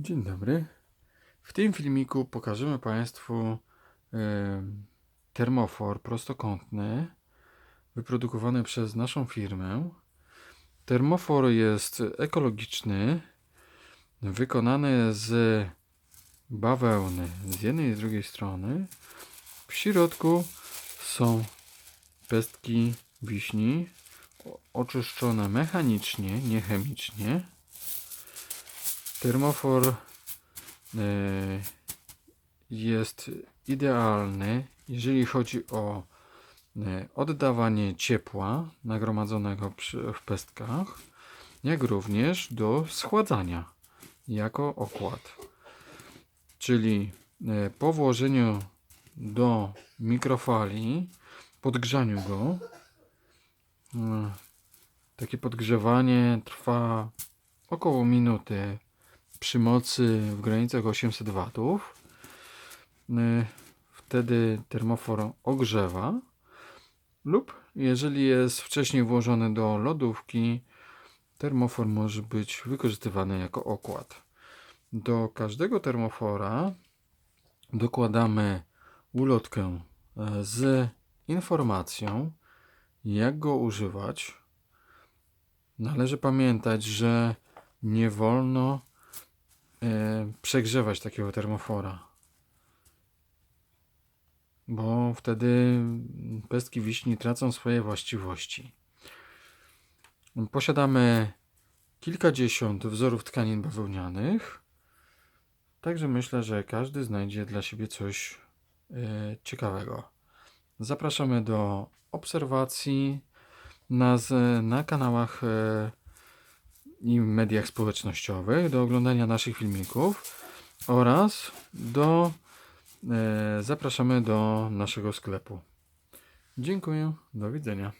Dzień dobry. W tym filmiku pokażemy Państwu e, termofor prostokątny wyprodukowany przez naszą firmę. Termofor jest ekologiczny, wykonany z bawełny z jednej i z drugiej strony. W środku są pestki wiśni oczyszczone mechanicznie, nie chemicznie. Termofor e, jest idealny, jeżeli chodzi o e, oddawanie ciepła nagromadzonego w pestkach, jak również do schładzania jako okład. Czyli e, po włożeniu do mikrofali, podgrzaniu go, takie podgrzewanie trwa około minuty przy mocy w granicach 800 watów. Y, Wtedy termofor ogrzewa lub jeżeli jest wcześniej włożony do lodówki, termofor może być wykorzystywany jako okład. Do każdego termofora dokładamy ulotkę e, z informacją, jak go używać. Należy pamiętać, że nie wolno przegrzewać takiego termofora. Bo wtedy pestki wiśni tracą swoje właściwości. Posiadamy kilkadziesiąt wzorów tkanin bawełnianych. Także myślę, że każdy znajdzie dla siebie coś e, ciekawego. Zapraszamy do obserwacji nas e, na kanałach e, i mediach społecznościowych, do oglądania naszych filmików oraz do e, zapraszamy do naszego sklepu. Dziękuję, do widzenia.